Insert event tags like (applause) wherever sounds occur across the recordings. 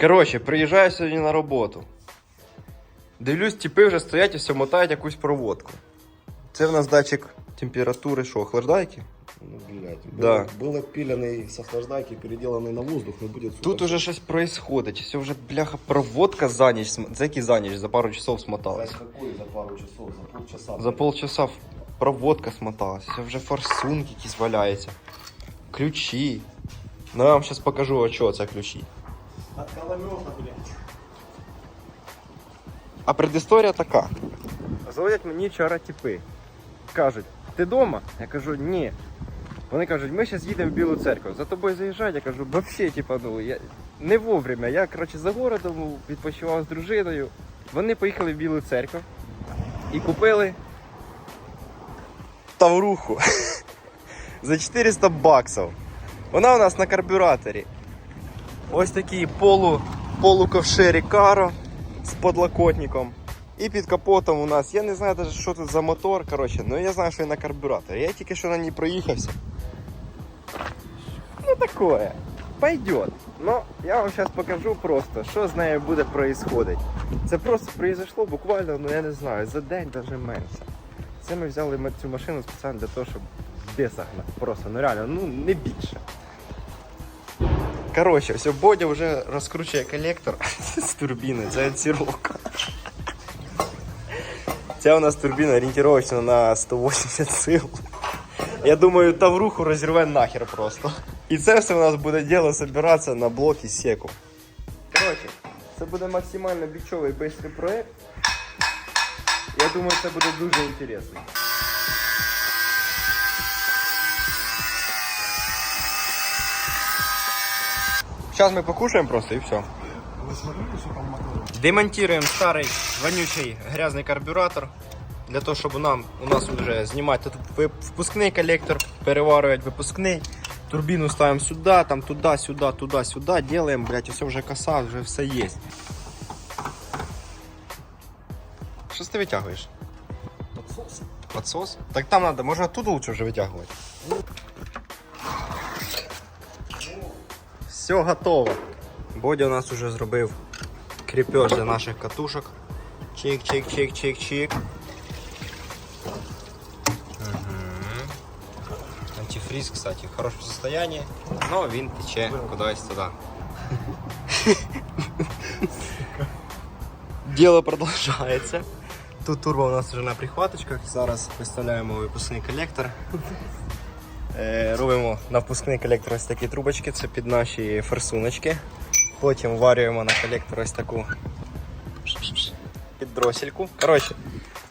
Коротше, приїжджаю сьогодні на роботу. Дивлюсь, тіпи вже стоять і все мотають якусь проводку. Це в нас датчик температури, що, охлаждайки? Ну, блядь. Да. Был, был отпиленный с охлаждайки, переделанный на воздух, но будет... сука, Тут уже щось происходить. Все вже, бляха, проводка за ніч. см- За який за ніч? За пару часов За смоталась. какой? За пару часов, за полчаса. За полчаса в- проводка смоталась. Все вже форсунки якісь валяються. Ключі. Ну я вам зараз покажу, а що це ключі. От коломета, блядь. А предісторія така. Зводять мені вчора тіпи. Кажуть, ти вдома? Я кажу, ні. Вони кажуть, ми зараз їдемо в Білу церкву. За тобою заїжджають, я кажу, взагалі, типа, ну, я не вовремя. Я, коротше, за городом відпочивав з дружиною. Вони поїхали в Білу церкву і купили тавруху (laughs) за 400 баксів. Вона у нас на карбюраторі. Ось такий полу, полуковширі каро з подлокотником. І під капотом у нас, я не знаю даже, що тут за мотор, коротше, ну я знаю, що він на карбюраторі. Я тільки що на ній проїхався. Ну такое. Пойдет. Ну, я вам зараз покажу просто, що з нею буде происходить. Це просто произошло буквально, ну я не знаю, за день даже менше. Це ми взяли цю машину спеціально для того, щоб на- просто, ну реально, ну не більше. Коротше, все, Бодя вже розкручує колектор з (laughs) турбіни, це антировка. Ця у нас турбіна орієнтировочна на 180 сил. Я думаю, тавруху розірве нахер просто. І це все у нас буде діло збиратися на блокі секу. Коротше, це буде максимально бічовий швидкий проект. Я думаю, це буде дуже інтересно. Сейчас мы покушаем просто и все. Вы смотрели, что там мотор? Демонтуємо старий вонючий грязний карбюратор. Для того, щоб нам, у нас вже знімати тут впускний колектор, переварювати випускний. Турбіну ставимо сюди, там туди, сюди, туди, сюди. Делаємо, блядь, все вже коса, вже все є. Що ти витягуєш? Подсос. Подсос? Так там треба, можна тут лучше вже витягувати. Все готово. Бодя у нас вже зробив кріпеж для наших катушок. Чик-чик-чик-чик-чик. Мгм. Антифриз, кстати, в хорошем состоянии, но він тече кудись туди. (laughs) Дело продовжується. Тут турбо у нас вже на прихваточках. Зараз виставляємо випускний колектор. Е, Робимо на впускний колектор ось такі трубочки, це під наші форсуночки. Потім варюємо на колектор ось таку піддросельку. Коротше,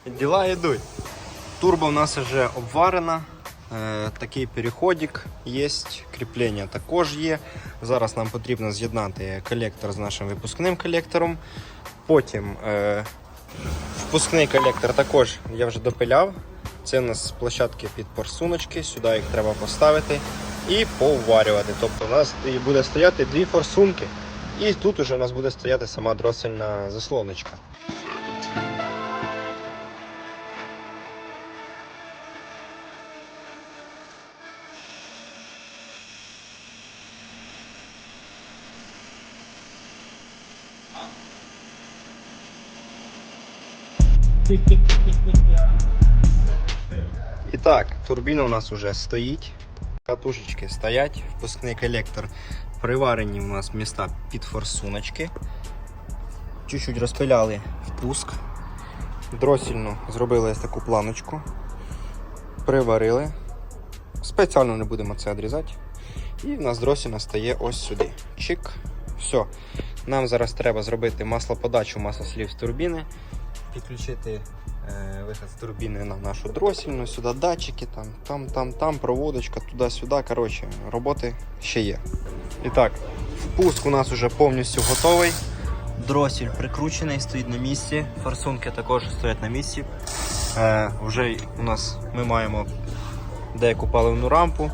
діла йдуть. Турбо у нас вже обварена. Е, такий переходик є, кріплення також є. Зараз нам потрібно з'єднати колектор з нашим випускним колектором. Потім е, впускний колектор також я вже допиляв. Це у нас площадки під форсуночки, сюди їх треба поставити і поварювати. Тобто у нас буде стояти дві форсунки, і тут уже у нас буде стояти сама дросельна заслоночка. (laughs) І так, турбіна у нас вже стоїть. Катушечки стоять, впускний колектор приварені у нас міста під форсуночки. Чуть-чуть розпиляли впуск. Дросільно зробили ось таку планочку. Приварили. Спеціально не будемо це відрізати. І в нас дросільно стає ось сюди. Чик. Все. Нам зараз треба зробити маслоподачу маслослів з турбіни, підключити е, вихід з турбіни на нашу дросільну, сюди датчики, там, там, там, там, проводочка, туди-сюди. Коротше, роботи ще є. І впуск у нас вже повністю готовий. Дросіль прикручений, стоїть на місці. Форсунки також стоять на місці. Е, вже у нас ми маємо деяку паливну рампу.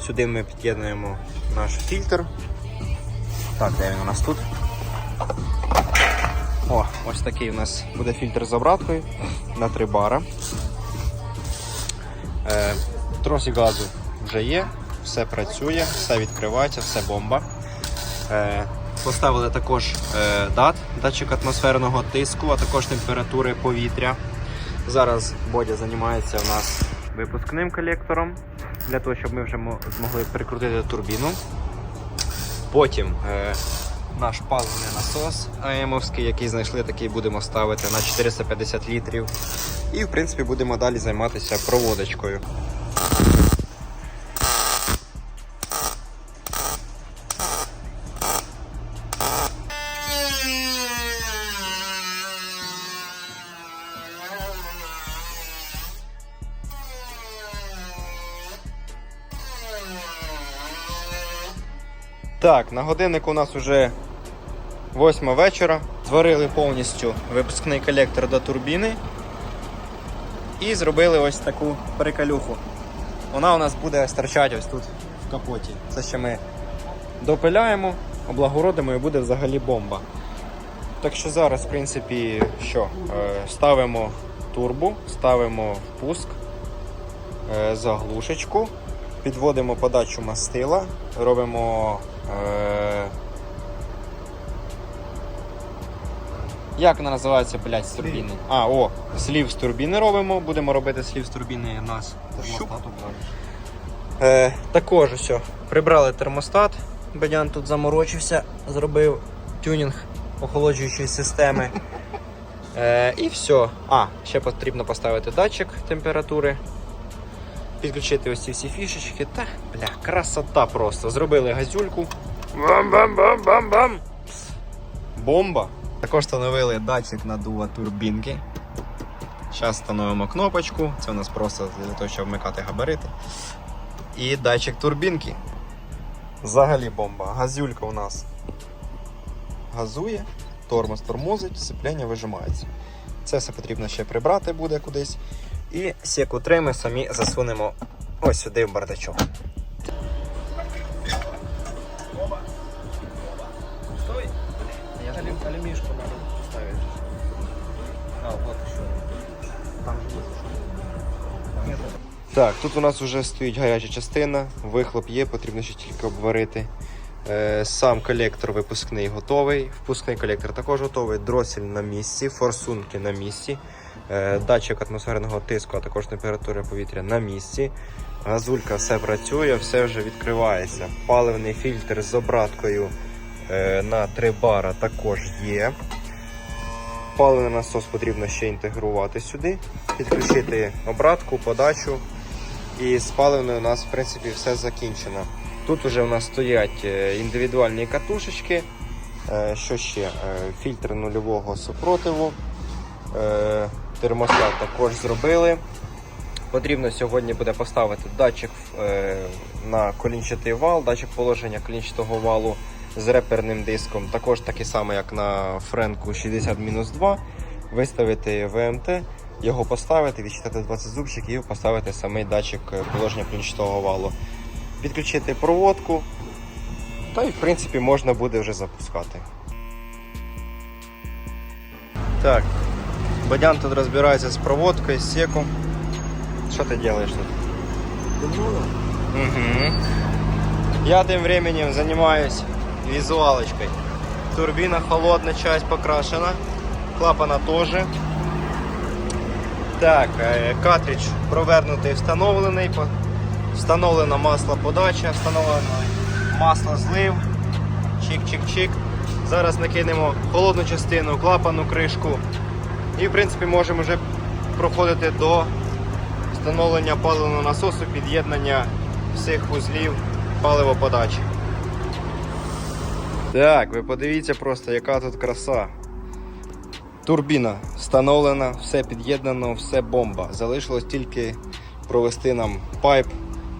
Сюди ми під'єднуємо наш фільтр. Так, де він у нас тут? О, ось такий у нас буде фільтр з обраткою на 3 бара. Е, тросик газу вже є, все працює, все відкривається, все бомба. Е, Поставили також е, дат, датчик атмосферного тиску, а також температури повітря. Зараз Бодя займається у нас випускним колектором, для того, щоб ми вже мо- змогли прикрутити турбіну. Потім е, наш паливний насос АМовський, який знайшли, такий будемо ставити на 450 літрів. І в принципі будемо далі займатися проводочкою. Так, на годиннику у нас уже 8 вечора. Зварили повністю випускний колектор до турбіни. І зробили ось таку приколюху. Вона у нас буде стирчати ось тут в капоті. Це ще ми допиляємо, облагородимо і буде взагалі бомба. Так що зараз, в принципі, що? Е, Ставимо турбу, ставимо впуск, е, заглушечку, підводимо подачу мастила, робимо. Як вона називається, блядь, з турбіни? А, о, слів з турбіни робимо. Будемо робити слів з турбіни у нас. Брали. Е, також все. Прибрали термостат. Бедян тут заморочився, зробив тюнінг охолоджуючої системи. (laughs) Е, і все. А, ще потрібно поставити датчик температури. Підключити ось ці всі фішечки. Та, бля, красота просто. Зробили газюльку. Бам-бам-бам-бам-бам. Бомба. Також встановили датчик надува турбінки. Зараз встановимо кнопочку. Це у нас просто для того, щоб вмикати габарити. І датчик турбінки. Взагалі бомба. Газюлька у нас газує, тормоз тормозить, сцепляння вижимається. Це все потрібно ще прибрати буде кудись. І 3 ми самі засунемо ось сюди в бардачок. Так, тут у нас вже стоїть гаряча частина, вихлоп є, потрібно ще тільки обварити. Е, Сам колектор випускний готовий, впускний колектор також готовий, дросель на місці, форсунки на місці, е, датчик атмосферного тиску, а також температури повітря на місці. Газулька все працює, все вже відкривається. Паливний фільтр з обраткою е, на 3 бара також є. Паливний насос потрібно ще інтегрувати сюди, підключити обратку, подачу. І з паливною у нас в принципі все закінчено. Тут вже у нас стоять е, індивідуальні катушечки. Е, Що ще? Е, Фільтр нульового супротиву. Термостат також зробили. Потрібно сьогодні буде поставити датчик на колінчатий вал, датчик положення колінчатого валу з реперним диском, також такий самий, як на Френку 60-2. Виставити ВМТ, його поставити, відчитати 20 зубчиків і поставити самий датчик е, положення колінчатого валу. Підключити проводку, та й в принципі можна буде вже запускати. Так, Бадян тут розбирається з проводкою, з секом. Що ти робиш тут? Угу. Я тем временем занимаюсь визуалочкой. Турбина холодная, часть покрашена. Клапана тоже. Так, е, картридж провернутий, встановлений. Встановлена масло подача, встановлено масло злив. Чик-чик-чик. Зараз накинемо холодну частину, клапану кришку. І в принципі можемо вже проходити до встановлення паливного насосу, під'єднання всіх вузлів паливоподачі. Так, ви подивіться просто, яка тут краса. Турбіна встановлена, все під'єднано, все бомба. Залишилось тільки провести нам пайп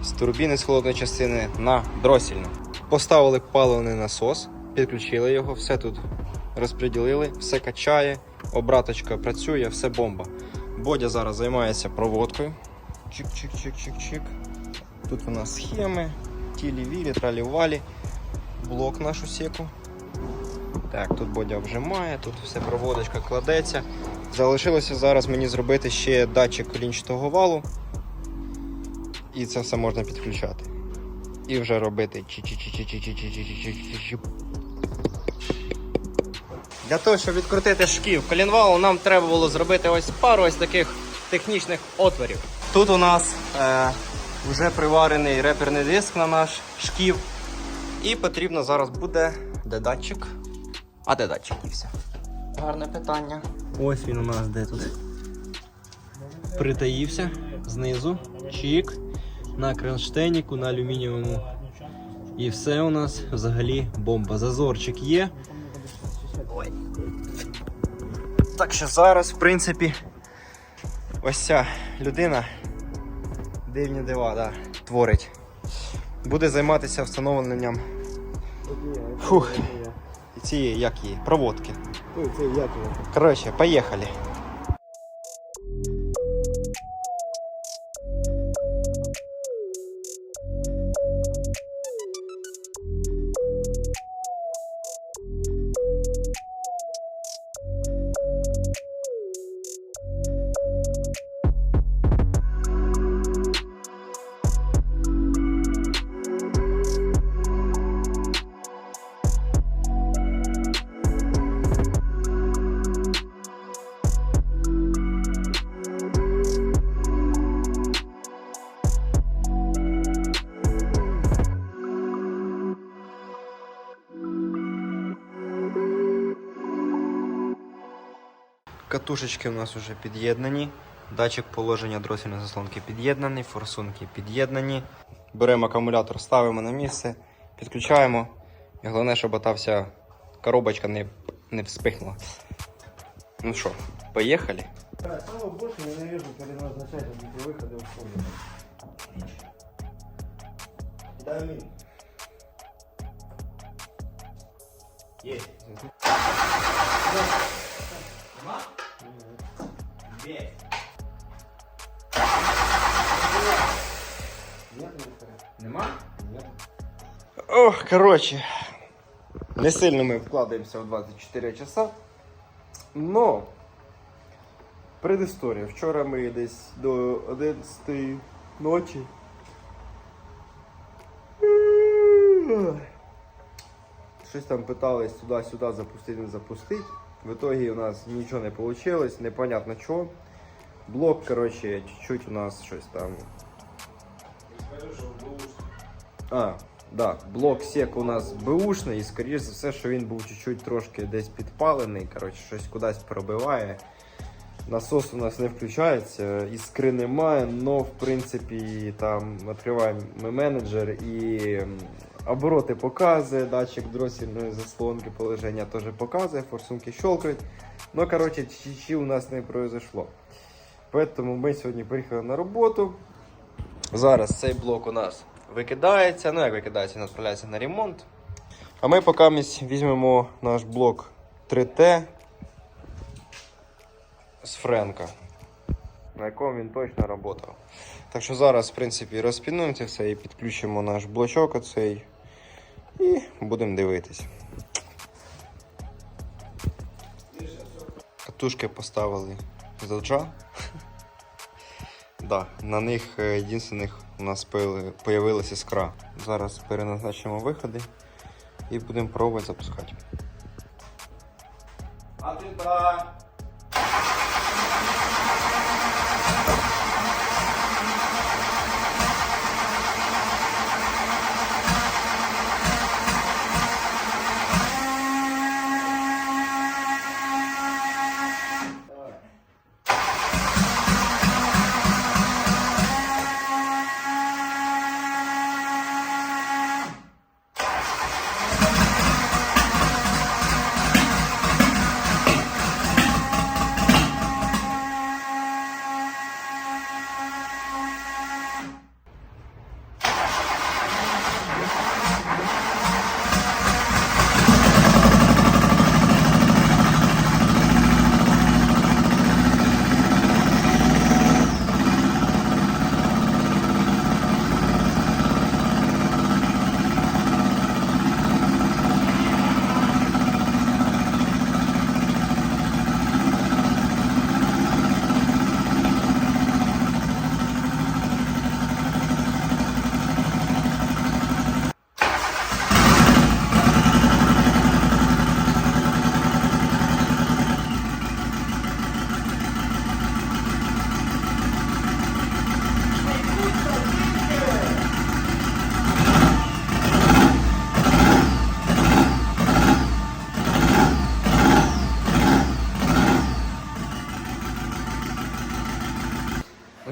з турбіни з холодної частини на дросільну. Поставили паливний насос, підключили його, все тут розподілили, все качає, обраточка працює, все бомба. Бодя зараз займається проводкою. Чик-чик-чик-чик-чик. Тут у нас схеми, тілі-вілі, тралі-валі, блок нашу секу. Так, тут Бодя вжимає, тут все проводочка кладеться. Залишилося зараз мені зробити ще датчик колінчатого валу. І це все можна підключати. І вже робити Для того, щоб відкрутити шків колінвалу, нам треба було зробити ось пару ось таких технічних отворів. Тут у нас е, вже приварений реперний диск на наш шків. І потрібно зараз буде дедатчик. датчик. А де датчик дівся? Гарне питання. Ось він у нас де тут. Притаївся знизу. Чік. На кронштейніку, на алюмінієвому. І все у нас взагалі бомба. Зазорчик є. Ой. Так що зараз, в принципі, ось ця людина дивні дива, да, творить. Буде займатися встановленням Фух. Цієї, як її, проводки. Ой, це як? Коротше, поїхали. Катушечки у нас вже під'єднані. Датчик положення дросільної заслонки під'єднаний, форсунки під'єднані. Беремо акумулятор, ставимо на місце, підключаємо. І головне, щоб ота вся коробочка не, не вспихнула. Ну що, поїхали? Самого больше ненавижу переназначать эти выходы в школе. Да, Мин. Есть. Нет, не Нема? Нет. Ох, коротше. Не сильно ми вкладаємося в 24 часа. Но предісторія. Вчора ми десь до 11 ночі. Щось там питались туди-сюди запустити, не запустити. В итоге у нас нічого не вийшло, непонятно що. Блок, короче, чуть-чуть у нас щось там А, да, блок сек у нас беушний, і скоріш за все, що він був чуть-чуть трошки десь підпалений, коротше, щось кудись пробиває. Насос у нас не включається, іскри немає, але в принципі там відкриваємо ми менеджер і обороти показує, датчик дросільної заслонки положення теж показує, форсунки щелкають. Ну, коротше, чі у нас не произошло. Поэтому ми сьогодні приїхали на роботу. Зараз цей блок у нас викидається, ну як викидається, він відправляється на ремонт. А ми поки візьмемо наш блок 3T з Френка, на якому він точно працював. Так що зараз, в принципі, розпінуємо це все і підключимо наш блочок оцей і будемо дивитись. Катушки поставили з доджа. (laughs) Да, на них е, єдиних у нас появи- появилась іскра. Зараз переназначимо виходи і будемо пробувати запускати. А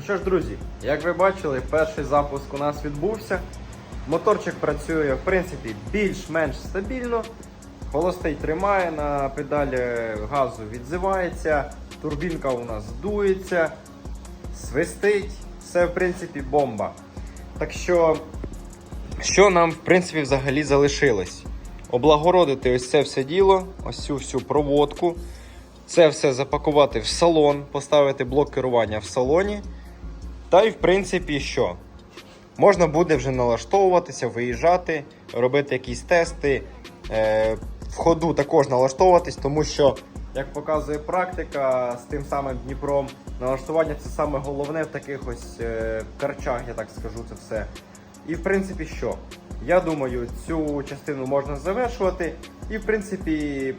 що ж, друзі, як ви бачили, перший запуск у нас відбувся. Моторчик працює, в принципі, більш-менш стабільно. Холостий тримає, на педалі газу відзивається, турбінка у нас дується, свистить, все в принципі бомба. Так що, що нам в принципі взагалі залишилось? Облагородити ось це все діло, ось цю всю проводку. Це все запакувати в салон, поставити блок керування в салоні. Та й в принципі що? Можна буде вже налаштовуватися, виїжджати, робити якісь тести. Е, в ходу також налаштовуватись, тому що, як показує практика з тим самим Дніпром, налаштування це саме головне в таких ось е, карчах, я так скажу це все. І в принципі що? Я думаю, цю частину можна завершувати. І в принципі,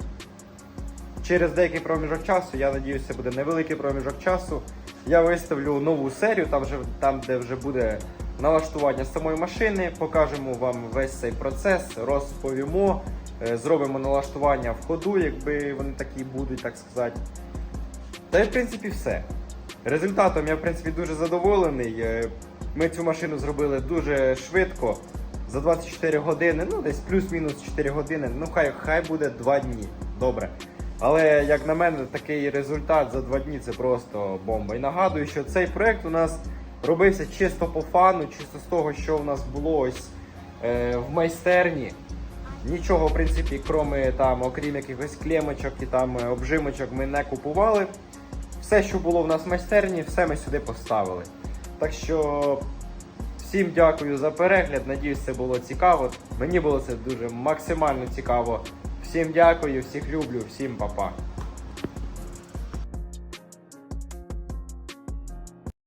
через деякий проміжок часу, я надіюся, буде невеликий проміжок часу. Я виставлю нову серію, там, вже, там де вже буде налаштування самої машини. Покажемо вам весь цей процес, розповімо, е, зробимо налаштування в ходу, якби вони такі будуть, так сказати. Та й в принципі все. Результатом я в принципі дуже задоволений. Е, Ми цю машину зробили дуже швидко. За 24 години, ну десь плюс-мінус 4 години. Ну хай хай буде 2 дні. Добре. Але як на мене, такий результат за 2 дні це просто бомба. І нагадую, що цей проект у нас робився чисто по фану, чисто з того, що у нас було ось е, в майстерні. Нічого, в принципі, кроме там, окрім якихось клемочок і там обжимочок, ми не купували. Все, що було в нас в майстерні, все ми сюди поставили. Так що всім дякую за перегляд. Надіюсь, це було цікаво. Мені було це дуже максимально цікаво. Всім дякую, всіх люблю, всім па-па.